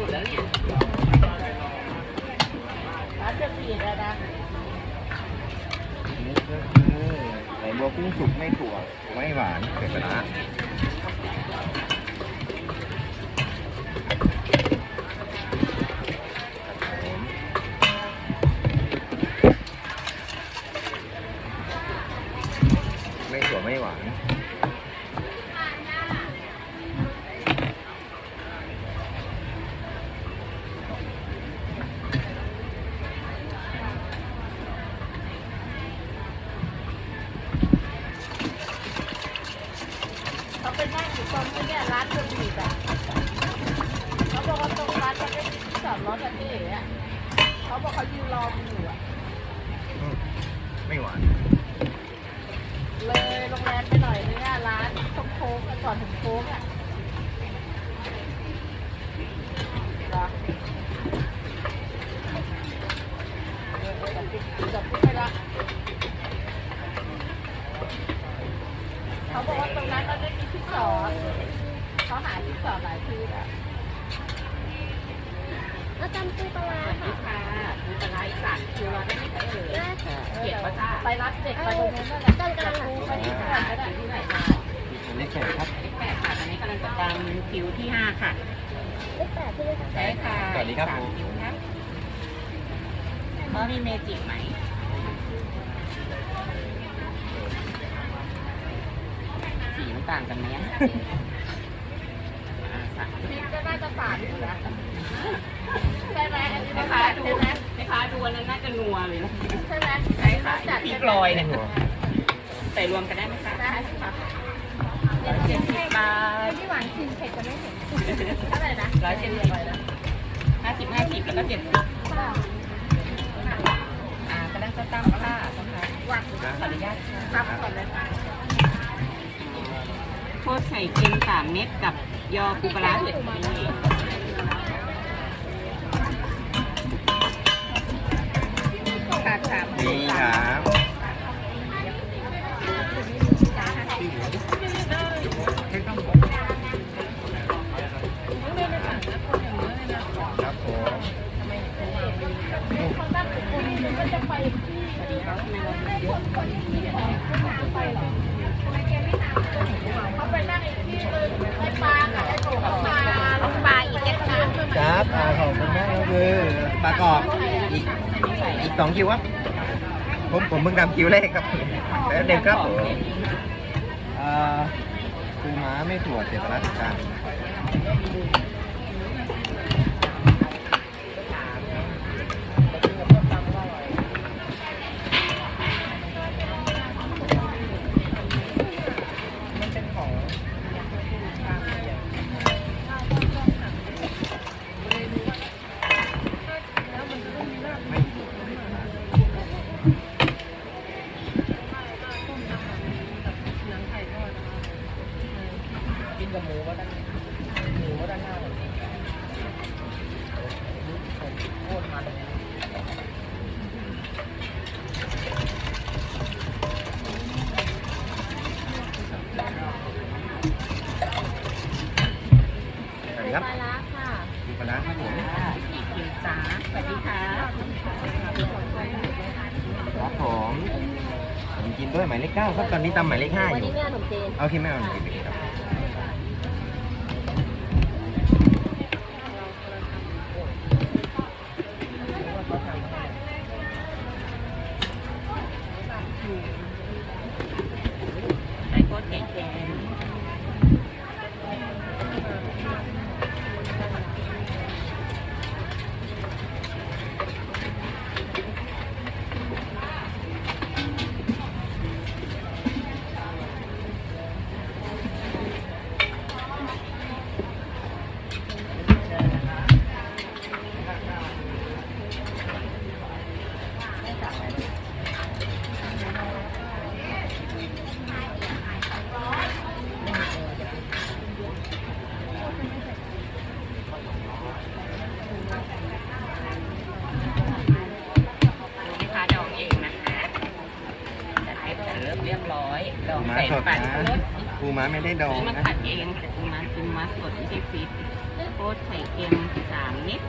มดแล้วเนี่ยร้านจะปิดแล้วนะนี่ก็คือไหลบัวกุ้งสุกไม่ถั่วไม่หวานเผ็ดปลาร้าครับผมไม่ถั่วไม่หวาน เขาเป็นนั่งอยู่ตรงนี้เนี่ยร้านจะปิดอะเขาบอกว่าตรงร้านจะไม่จอดรถอะที่เอ๋อะ เขาบอกเขายืนรอมึงอยู่อะอืมไม่หวานเลยโรงแรมไปหน่อยนึงอะร้านตรงโค้งอะก่อนถึงโค้งอะเหรอเออเออเดี๋ยวปิดเดี๋ยวปิดไปละเขาบอกว่าตรงนั้นเราได้มีที่จอดเขาหาที่จอดหลายที่แล้วเอาจำปูปลาร้าสวัสดีค่ะ เราได้ไหมาจ้าไปรับเด็กไปตรงนู้นนั่นแหละต้นกลางครูค่ะไปที่ก่อนก็ได้ที่ไหนคะอันนี้แข็งครับเลขแปดค่ะตอนนี้กำลังจะตามคิวที่ห้าค่ะเลขแปดที่เลขใช่ค่ะสวัสดีครับสาผมมคิวครับแล้วมีเมจิกไหมสีมันต่างกันไหมก็น่าจะฝาดอยู่นะใช่ไหมอันนี้แม่ต้องค้าจัดดูใช่ไหม ค้าดูอันนั้นน่าจะนัวเลยนะใช่ไหมใช่ค่ะจัดพริใช่กไหมลอยเนี่ยถั่วใส่รวมกันได้ไหมคะได้ค่ะร้อยเจ็ดสิบบาทพี่หวานชิมเผ็ดจะไม่เห็นเท่าไหร่นะร้อยเจ็ดสิบห้าสิบห้าสิบแล้วก็เจ็ดสิบอ่ากระด้างสตั้มค่ะต้องค่ะหวังนะขออนุญาตค่ะรับก่อนเลยค่ะโคตรไข่เค็มสามเม็ดกับยอปูปลาร้าเผ็ดนี่าดสามนี่ครับครับผม เขาตั้งเป็นคนนึงก็จะไปที่ สวัสดีครับทำไมเราถึงเย ค อะ นคนที่ที่ของไม่น้ำไปหรอกทำไมแกไม่น้ำเขาไปนั่งอีกที่นึงไอ้ปลากับไอ้โถเขามาลงปลาอีกแก๊สน้ำใช่ไหม ครับอ่าขอบคุณมากก็คือปลากรอบอีกอีกสองคิวครับผมผมเพิ่งทำ คิวแรกครับแล้วเด็กครับอ่าปูม้าไม่ถั่วเสียบรัชการ สวัสดีครับปลาร้าค่ะปูปลาร้าครับผมค่ะอีกคิวจ้าสวัสดีค่ะครับผมผมกินด้วยหมายเลขเก้าครับตอนนี้ตำหมายเลขห้าวันอยู่นี้แม่ขนมจีนโอเคไม่เอาหนึ่งกิน ม้าไม่ได้ดองซื้อมานะผัดเองปูม้าปูม้าสดไม่ใช่ฟิตโคตรไข่เค็มสามนิด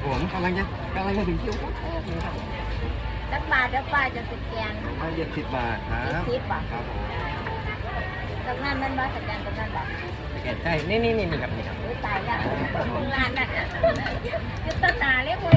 ครับผมกำลังจะกำลังจะถึงคิวครับสักบาทแล้วป้าจะสแกนมาเจ็ดสิบบาทครับสิบบาทครับผมตรงนั้นมันว่าสแกนตรงนั้นบอกสแกนใช่นี่นี่นี่นี่ครับนี่ครับอุ้ยตายแล้วงานน่ะยุตตนาเรียกว่า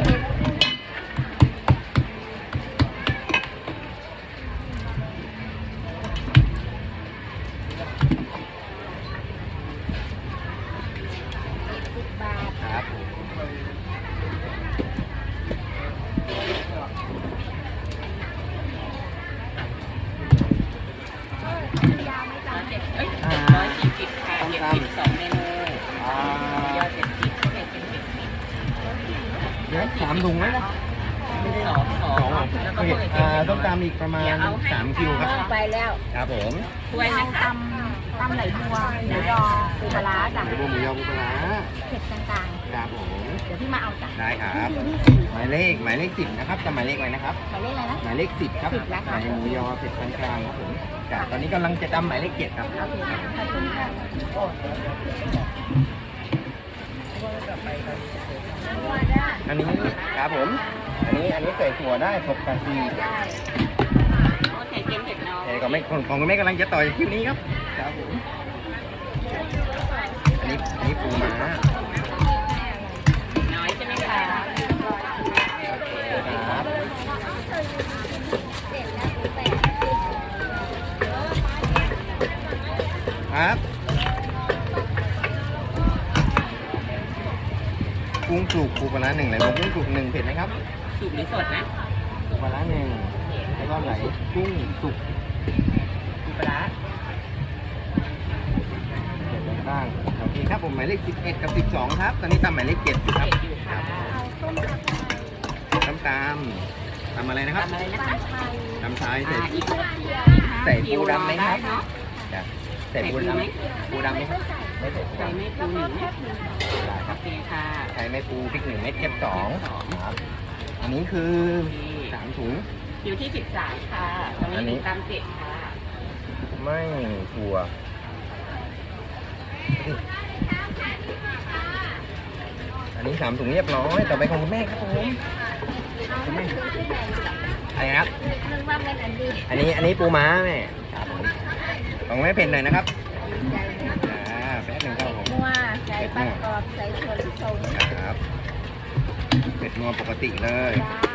ดี๋ยวสามถุงไหมนะสองสองสองเหรอแล้วก็โอเคเปิดอ่าต้องตามอีกประมาณสามคิวครับไปแล้วครับผมถ้วยนะคะตำไหลบัวหมูยอปูปลาร้าจ้ะหมูบวหมูยอหมูปลาร้าเผ็ดกลางครับผมๆเดี๋ยวพี่มาเอาจ้ะได้ครับหมายเลขหมายเลขสิบนะครับจำหมายเลขไว้นะครับหมายเลขอะไรนะหมายเลขสิบครับสิบแล้วค่ะหมายหมูยอเผ็ดปานกลางครับผมจ้ะตอนนี้กำลังจะจำหมายเลขเจ็ดครับโอเคขอบคุณค่ะโอ้ว่าได้อันนี้ ครับผม อันนี้อันนี้ใส่ถั่วได้ถกกันทีได้โอเคเค็มเผ็ดน้อยแต่ก็ไม่ของของคุณแม่กำลังจะต่อยคิวนี้ครับครับผมอันนี้อันนี้ปูม้าน้อยใช่ไหมคะครับครับ กุ้งสุกปูปลาร้าหนึ่งไหลบัวกุ้งสุกหนึ่งเผ็ดไหมครับสุกหรือสดนะปูปลาร้าหนึ่งแล้วก็ไหลกุ้งสุกปูปลาร้าเผ็ดบ้างๆโอเคครับผมหมายเลข11กับ 12 ครับ ตอนนี้ตามหมายเลข7อยู่ครับเผ็ดอยู่ค่ะน้ำตาลทำอะไรนะครับทำอะไรนะคะทำท้ายใส่อ่าอีกใส่ปูดำไหมครับเนาะจ้ะใส่ปูดำปูดำไหมครับ ไม่ใส่ปูใส่ดำไม่ปูหนึ่งได้คโอรับเคค่ะใช้ไม่ปูพริกหนึ่งเม็ดเก็บสองสองครับอันนี้คือโอเคสามถุงคิวที่สิบสามค่ะตรงอันนี้ นี้ตามเจ็ดค่ะ ไม่ถั่วอันนี้สามถุงเรียบร้อย ต่อไปของคุณแม่ครับผมคุณแม่อะไรนะครับนึกว่ามันอันดีอันนี้อันนี้ปูม้าแม่ครับผมของแม่เผ็ดหน่อยนะครับอ่าแป๊บหนึงครับผม นัวใส่ ปลากรอบใส่ถั่วลิสงครับเผ็ดนัวปกติเลยจ้า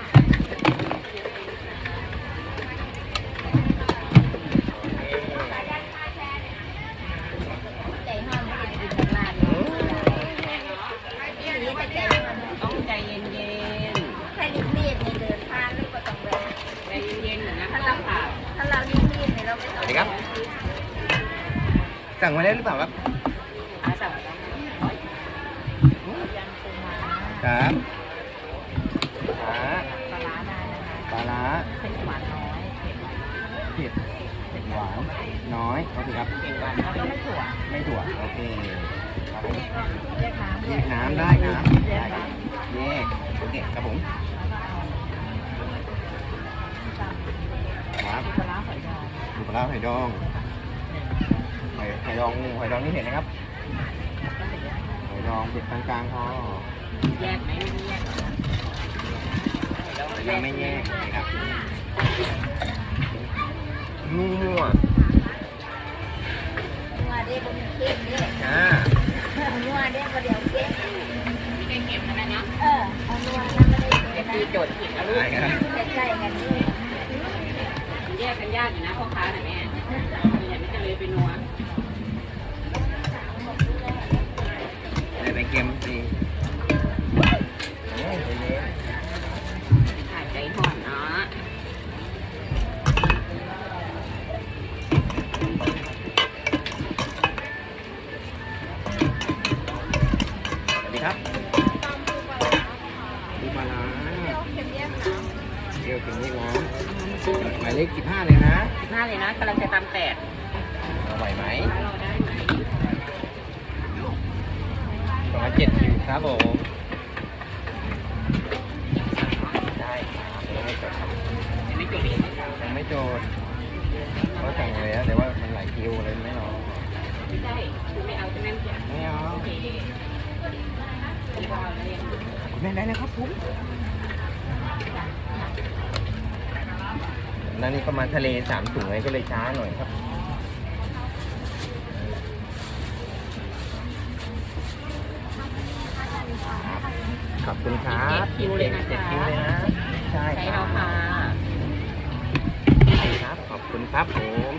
ใจห้อนไม่ได้กินตลาดเลยนี่หนีแต่ใจห้อนต้องใจเย็นแค่รีบรีบๆในเดินทางนี่ก็ต้องเลยๆใจเย็นๆหน่อยนะคะต้องค่ะถ้าเรารีบรีบๆเนี่ยเราไม่สต้องวัสดีครับ สั่งมาได้หรือเปล่าครับ อาสั่งแล้ว ครับปลา ปลา ร้าได้นะคะปลาร้าเผ็ดหวานน้อยเผ็ดเผ็ดเผ็ดหวานน้อยโอเคครับเผ็ดหวานน้อยก็ไม่ถั่วไม่ถั่วโอเคครับผมเรียกน้ำแยกน้ำได้ครับได้ครับแยกโอเคครับผมครับปลาร้าหอยดองดูปลาร้าหอยดองหอยหอยดองหอยดองนี่เผ็ดนะครับหอยดองเผ็ดกลางๆพอแยกไหมไม่แยกหรอก ยังไม่แยกนะครับนัวนัวเด้บนเค็มเด้อ่านัวเด้บนเดียวเค็มไม่ได้เค็มนะเนาะเออเอานัวแล้วไม่ได้เค็เดียวนะโจทย์ผิดนะลูกได้ครับใกล้กันนี่แยกกันยากอยู่นะพ่อค้าหน่อย่าไม่ำเกี่ยวกับนี้นะหมายเลขสิบห้าเลยนะหน้าเลยนะกำลังจะตำแตกเอาไหวไหมเราได้ไหมสองพันเจ็ดคิวครับผมได้ครับยังไม่จดครับยังไม่จดเลยไหมครับยังไม่จดเขาสั่งไว้แล้วแต่ว่ามันหลายคิวเลยไม่เอาไม่ได้คือไม่เอาจะนั่นจ้ะไม่เอาโอเคไม่เอาเลยคุณแม่ได้นะครับผม นั่นนี่ก็มาทะเลสามถุงไงก็เลยช้าหน่อยครับ ขอบคุณครับเจ็ดคิวเลยนะเจ็ดคะคิวเลยนะใช่ใช้ครัเราบค่ะใช่ครับ ขอบคุณครับผม